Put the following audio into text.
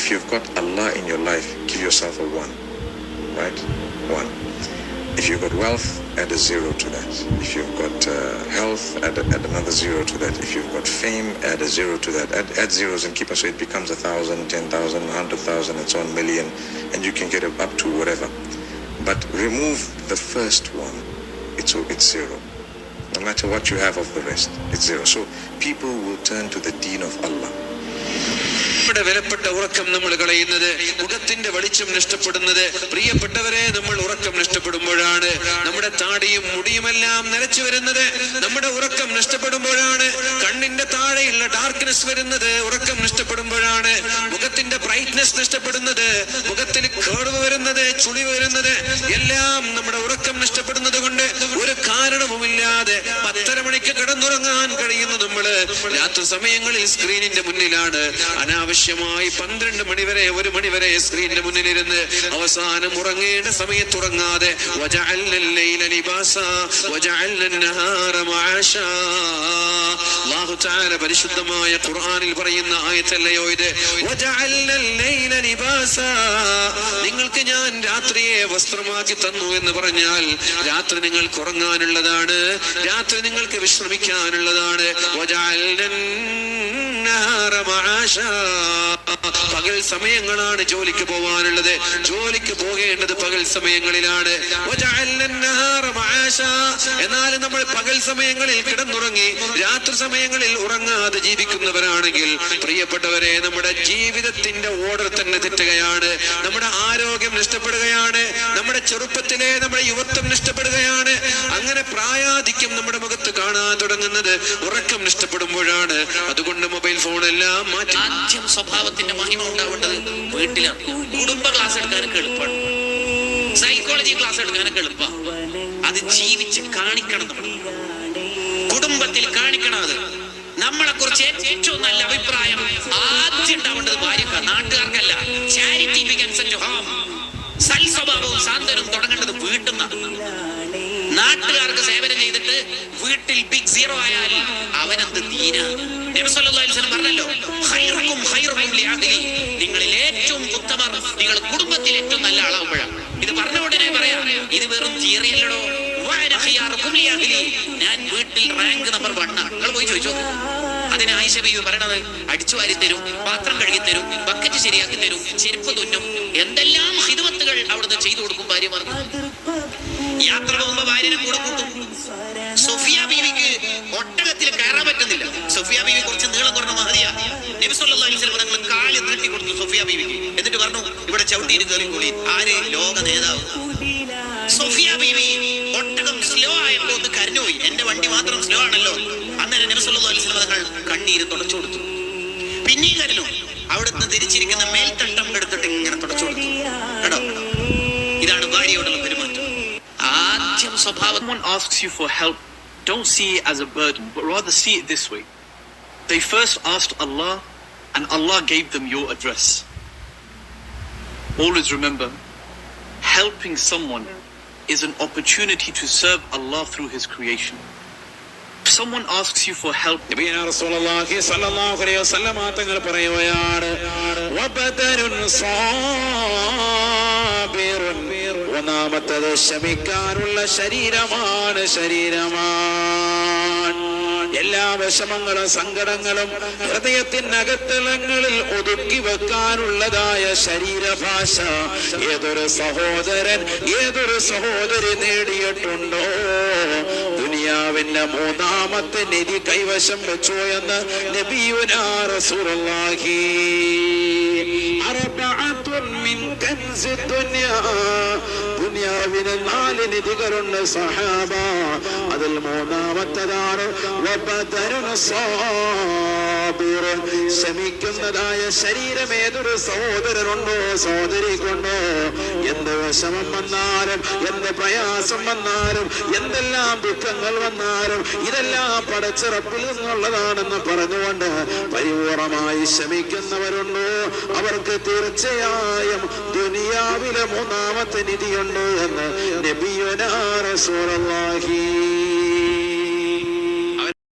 if you've got Allah in your life, give yourself a one. Right? One. If you've got wealth, add a zero to that. If you've got uh, health, add, add another zero to that. If you've got fame, add a zero to that. Add, add zeros and keep it so it becomes a thousand, ten thousand, a hundred thousand, and so on, million, and you can get up to whatever. But remove the first one, it's, it's zero. No matter what you have of the rest, it's zero. So people will turn to the deen of Allah. നമ്മുടെ വിലപ്പെട്ട ഉറക്കം നമ്മൾ കളയുന്നത് മുഖത്തിന്റെ വെളിച്ചം നഷ്ടപ്പെടുന്നത് പ്രിയപ്പെട്ടവരെ നമ്മൾ ഉറക്കം നഷ്ടപ്പെടുമ്പോഴാണ് നമ്മുടെ താടിയും മുടിയുമെല്ലാം നിലച്ചു വരുന്നത്. നമ്മുടെ ഉറക്കം നഷ്ടപ്പെടുമ്പോഴാണ് കണ്ണിന്റെ താഴെയുള്ള ഡാർക്ക്നെസ് വരുന്നത് ഉറക്കം നഷ്ടപ്പെടുമ്പോഴാണ് മുഖത്തിന്റെ ബ്രൈറ്റ്നെസ് നഷ്ടപ്പെടുന്നത് മുഖത്തിന് കേടുവ് വരുന്നത് ചുളി വരുന്നത് എല്ലാം നമ്മുടെ ഉറക്കം നഷ്ടപ്പെടുന്നത് കൊണ്ട് ഒരു കാരണവുമില്ലാതെ പത്തര മണിക്ക് കിടന്നുറങ്ങാൻ കഴിയുന്ന നമ്മൾ. രാത്രി സമയങ്ങളിൽ സ്ക്രീനിന്റെ മുന്നിലാണ്. അനാവശ്യമായി പന്ത്രണ്ട് മണിവരെ ഒരു മണിവരെ സ്ക്രീനിന്റെ മുന്നിലിരുന്ന് അവസാനം ഉറങ്ങേണ്ട സമയത്ത് ഉറങ്ങാതെ ലാഹു പരിശുദ്ധമായ ഖുർആാനിൽ പറയുന്ന ആയത്തല്ലയോ ഇത്? നിങ്ങൾക്ക് ഞാൻ രാത്രിയെ വസ്ത്രമാക്കി തന്നു എന്ന് പറഞ്ഞാൽ രാത്രി നിങ്ങൾ ഉറങ്ങാനുള്ളതാണ് രാത്രി നിങ്ങൾക്ക് വിശ്രമിക്കാനുള്ളതാണ്. പകൽ സമയങ്ങളാണ് ജോലിക്ക് പോവാനുള്ളത്. ജോലിക്ക് പോകേണ്ടത് പകൽ സമയങ്ങളിലാണ്. എന്നാൽ നമ്മൾ പകൽ സമയങ്ങളിൽ കിടന്നുറങ്ങി രാത്രി സമയങ്ങളിൽ ഉറങ്ങാതെ ജീവിക്കുന്നവരാണെങ്കിൽ പ്രിയപ്പെട്ടവരെ നമ്മുടെ ജീവിതത്തിന്റെ ഓർഡർ തന്നെ തെറ്റുകയാണ്. നമ്മുടെ ആരോഗ്യം നഷ്ടപ്പെടുകയാണ്. നമ്മുടെ ചെറുപ്പത്തിലെ നമ്മുടെ യുവത്വം നഷ്ടപ്പെടുകയാണ്. അങ്ങനെ പ്രായാധിക്യം നമ്മുടെ മുഖത്ത് കാണാൻ തുടങ്ങുന്നത് ഉറക്കം നഷ്ടപ്പെടുമ്പോഴാണ്. അത് മാറ്റി ആദ്യം സ്വഭാവത്തിന്റെ മഹിമ ഉണ്ടാവേണ്ടത് വീട്ടിലാണ്. കുടുംബ ക്ലാസ് എടുക്കാനൊക്കെ എളുപ്പമാണ് സൈക്കോളജി ക്ലാസ് എടുക്കാനൊക്കെ എളുപ്പമാണ് അത് ജീവിച്ച് കാണിക്കണം കുടുംബത്തിൽ കാണിക്കണം അത്. നമ്മളെ കുറിച്ച് ഏറ്റവും നല്ല അഭിപ്രായം ആദ്യം ഉണ്ടാവേണ്ടത് ഭാര്യക്ക നാട്ടുകാർക്കല്ല. ചാരിറ്റി ബിഗൻസ് ഹോം സൽ സ്വഭാവവും സാന്ത്വനവും തുടങ്ങേണ്ടത് വീട്ടുന്ന നാട്ടുകാർക്ക് വീട്ടിൽ ബിഗ് സീറോ ആയാൽ അവനെന്ത് തീര പറഞ്ഞല്ലോ. നിങ്ങളിൽ ഏറ്റവും ഉത്തമർ നിങ്ങൾ കുടുംബത്തിൽ ഏറ്റവും നല്ല ആളാവുമ്പോഴാണ്. ഇത് പറഞ്ഞ ഉടനെ പറയാം ഇത് വെറും തിയറിയല്ലടോ. ഞാൻ വീട്ടിൽ റാങ്ക് നമ്പർ വണ്ണാണ് നിങ്ങൾ പോയി ചോദിച്ചോ. അതിന് ആയിഷ ബീവി പറയണത് അടിച്ചു വാരി തരും പാത്രം കഴുകി തരും ബക്കറ്റ് ശരിയാക്കി തരും ചെരുപ്പ് തുന്നും എന്തെല്ലാം ഹിതുവത്തുകൾ അവിടുന്ന് ചെയ്തു കൊടുക്കും ഭാര്യമാർക്ക്? യാത്ര പോകുമ്പോ ഭാര്യനെ കൂടെ കയറാൻ പറ്റുന്നില്ല. സൊഫിയ ബീവി കുറച്ച് നീളം കുറഞ്ഞ മഹതിയാ നബി സല്ലല്ലാഹു അലൈഹി വസല്ലം നിങ്ങൾ കാൽ നീട്ടി കൊടുത്തു സൊഫിയ ബീവിക്ക്. എന്നിട്ട് പറഞ്ഞു ഇവിടെ ചവിട്ടിയിട്ട് കയറി കൂടി. ആര്? ലോക നേതാവ്. സൊഫിയ ബീവി ഒട്ടകം സ്ലോ ആയപ്പോ ഒന്ന് കരഞ്ഞുപോയി എന്റെ വണ്ടി മാത്രം സ്ലോ ആണല്ലോ. അന്നേരം നബി സല്ലല്ലാഹു അലൈഹി വസല്ലം തങ്ങൾ കണ്ണീര് തുടച്ചു കൊടുത്തു. പിന്നെയും കരഞ്ഞു. അവിടുന്ന് തിരിച്ചിരിക്കുന്ന മേൽത്തട്ടം എടുത്തിട്ട് ഇങ്ങനെ തുടച്ചു കൊടുത്തു. കേട്ടോ ഇതാണ് ഭാര്യയോടുള്ള പെരുമാറ്റം. ആദ്യം സ്വഭാവം don't see it as a burden, but rather see it this way. They first asked Allah, and Allah gave them your address. Always remember, helping someone is an opportunity to serve Allah through His creation. If someone asks you for help, ഒന്നാമത്തത് ക്ഷമിക്കാനുള്ള ശരീരമാണ് ശരീരമാണ് എല്ലാ വിഷമങ്ങളും സങ്കടങ്ങളും ഹൃദയത്തിനകത്തളങ്ങളിൽ ഒതുക്കി വെക്കാനുള്ളതായ ശരീരഭാഷ ഏതൊരു സഹോദരൻ ഏതൊരു സഹോദരി നേടിയിട്ടുണ്ടോ? ദുനിയാവിന്റെ മൂന്നാമത്തെ നിധി കൈവശം വെച്ചു എന്ന് നബിയുനാ റസൂലുള്ളാഹി. അർബഅത്തുൻ മിൻ ദുനിയാ. ദുനിയാവിന് നാല് നിധികളുണ്ട് സഹാബ അതിൽ മൂന്നാമത്തതാണ്. ശമിക്കുന്നതായ ശരീരം ഏതൊരു സഹോദരനുണ്ടോ സഹോദരിക്കുണ്ടോ? എന്ത് വിഷമം വന്നാലും എന്ത് പ്രയാസം വന്നാലും എന്തെല്ലാം ദുഃഖങ്ങൾ വന്നാലും ഇതെല്ലാം പടച്ചിറപ്പിൽ നിന്നുള്ളതാണെന്ന് പറഞ്ഞുകൊണ്ട് പരിപൂർണമായി ശമിക്കുന്നവരുണ്ടോ അവർക്ക് തീർച്ചയായും ദുനിയാവിലെ മൂന്നാമത്തെ നിധിയുണ്ട് എന്ന് നബിയുനാ റസൂലുള്ളാഹി.